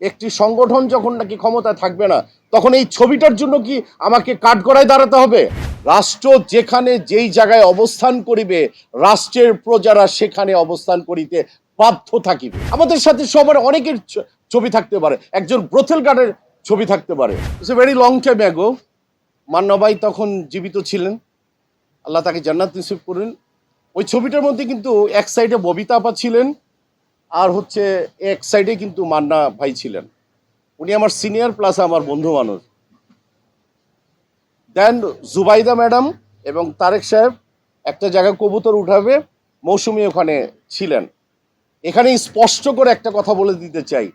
একটি সংগঠন যখন নাকি ক্ষমতায় থাকবে না, তখন এই ছবিটার জন্য কি আমাকে কাঠগড়ায় দাঁড়াতে হবে? রাষ্ট্র যেখানে যেই জায়গায় অবস্থান করিবে, রাষ্ট্রের প্রজারা সেখানে অবস্থান করিতে বাধ্য থাকিবে। আমাদের সাথে সবার অনেকের ছবি থাকতে পারে। একজন ব্রথেল গার্ডের ছবি থাকতে পারে। It's a very long time ago মান্নাবাই তখন জীবিত ছিলেন। আল্লাহ তাকে জান্নাত নসিব করুন। ওই ছবিটার মধ্যে কিন্তু এক সাইডে ববিতা আপা ছিলেন। আর হচ্ছে এক সাইডে কিন্তু মান্না ভাই ছিলেন। উনি আমার সিনিয়র প্লাস আমার বন্ধু মানুষ। দেন জুবাইদা ম্যাডাম এবং তারেক সাহেব একটা জায়গায় কবুতর উঠাবে, মৌসুমি ওখানে ছিলেন। এখানে স্পষ্ট করে একটা কথা বলে দিতে চাই।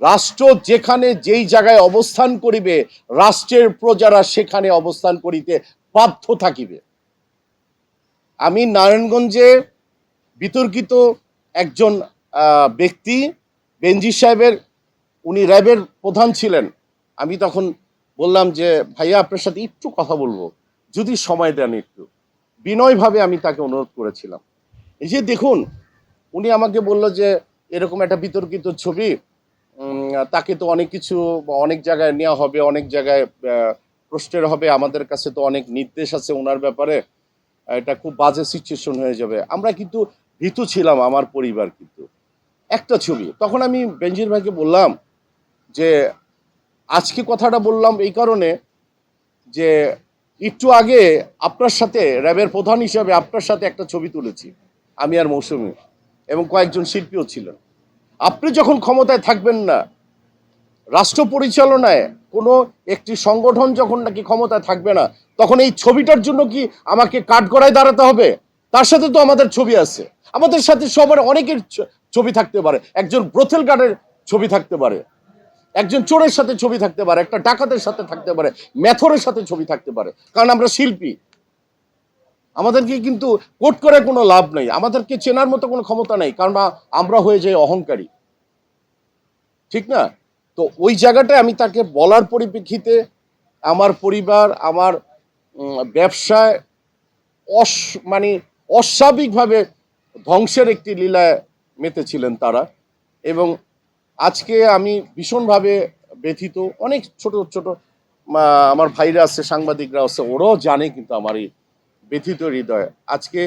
রাষ্ট্র যেখানে যেই জায়গায় অবস্থান করিবে, রাষ্ট্রের প্রজারা সেখানে অবস্থান করিতে বাধ্য থাকিবে। আমি নারায়ণগঞ্জে বিতর্কিত একজন ব্যক্তি বেনজি সাহেবের, উনি র্যাবের প্রধান ছিলেন। আমি তখন বললাম যে, ভাইয়া, আপনার সাথে একটু কথা বলব, যদি সময় দেন একটু। বিনয়ভাবে আমি তাকে অনুরোধ করেছিলাম। এই যে দেখুন, উনি আমাকে বলল যে, এরকম একটা বিতর্কিত ছবি তাকে তো অনেক কিছু, অনেক জায়গায় নেওয়া হবে, অনেক জায়গায় প্রশ্নের হবে, আমাদের কাছে তো অনেক নির্দেশ আছে ওনার ব্যাপারে, এটা খুব বাজে সিচুয়েশন হয়ে যাবে। আমরা কিন্তু ভীতু ছিলাম, আমার পরিবার কিন্তু। একটা ছবি। তখন আমি বেঞ্জির ভাইকে বললাম যে, আজকে কথাটা বললাম এই কারণে যে, একটু আগে আপনার সাথে, র্যাবের প্রধান হিসাবে আপনার সাথে একটা ছবি তুলেছি, আমি আর মৌসুমি এবং কয়েকজন শিল্পীও ছিলেন। আপনি যখন ক্ষমতায় থাকবেন না, রাষ্ট্র পরিচালনায় কোনো একটি সংগঠন যখন নাকি ক্ষমতায় থাকবে না, তখন এই ছবিটার জন্য কি আমাকে কাঠগড়ায় দাঁড়াতে হবে? তার সাথে তো আমাদের ছবি আছে। আমাদের সাথে সবার অনেকের ছবি থাকতে পারে। একজন ব্রথেল গার্ডের ছবি থাকতে পারে। একজন চোরের সাথে ছবি থাকতে পারে, একটা ডাকাতের সাথে থাকতে পারে, মেথরের সাথে ছবি থাকতে পারে। কারণ আমরা শিল্পী। আমাদেরকে কিন্তু কোট করে কোনো লাভ নেই। আমাদেরকে চেনার মতো কোনো ক্ষমতা নেই, কারণ আমরা হয়ে যাই অহংকারী। ঠিক না? তো ওই জায়গাটায় আমি তাকে বলার পরিপ্রেক্ষিতে আমার পরিবার, আমার ব্যবসায় অস মানে অস্বাভাবিকভাবে ধ্বংসের একটি লীলায় মেতেছিলেন তারা। এবং আজকে আমি ভীষণভাবে ব্যথিত। অনেক ছোট ছোট আমার ভাইরা আছে, সাংবাদিকরা আছে, ওরাও জানে কিন্তু আমার এই ব্যথিত হৃদয়। আজকে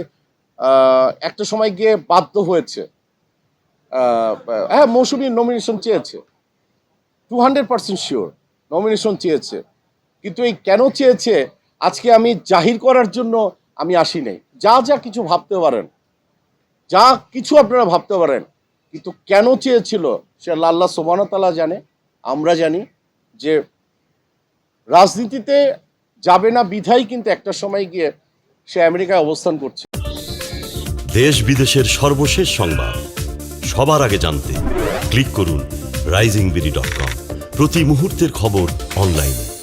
একটা সময় গিয়ে বাধ্য হয়েছে। হ্যাঁ মৌসুমী নমিনেশন চেয়েছে। Two hundred percent sure nomination চেয়েছে। কিন্তু এই কেন চেয়েছে? আজকে আমি জাহির করার জন্য আমি আসি নাই। যা যা কিছু ভাবতে পারেন। যা কিছু আপনারা ভাবতে পারেন, কিন্তু কেন চেয়েছিল সে আল্লাহ সোবানতালা জানে। আমরা জানি যে রাজনীতিতে যাবে না বিধাই কিন্তু একটা সময় গিয়ে সে আমেরিকায় অবস্থান করছে। দেশ বিদেশের সর্বশেষ সংবাদ। সবার আগে জানতে ক্লিক করুন রাইজিং বিডি ডট কম। প্রতি মুহূর্তের খবর অনলাইনে।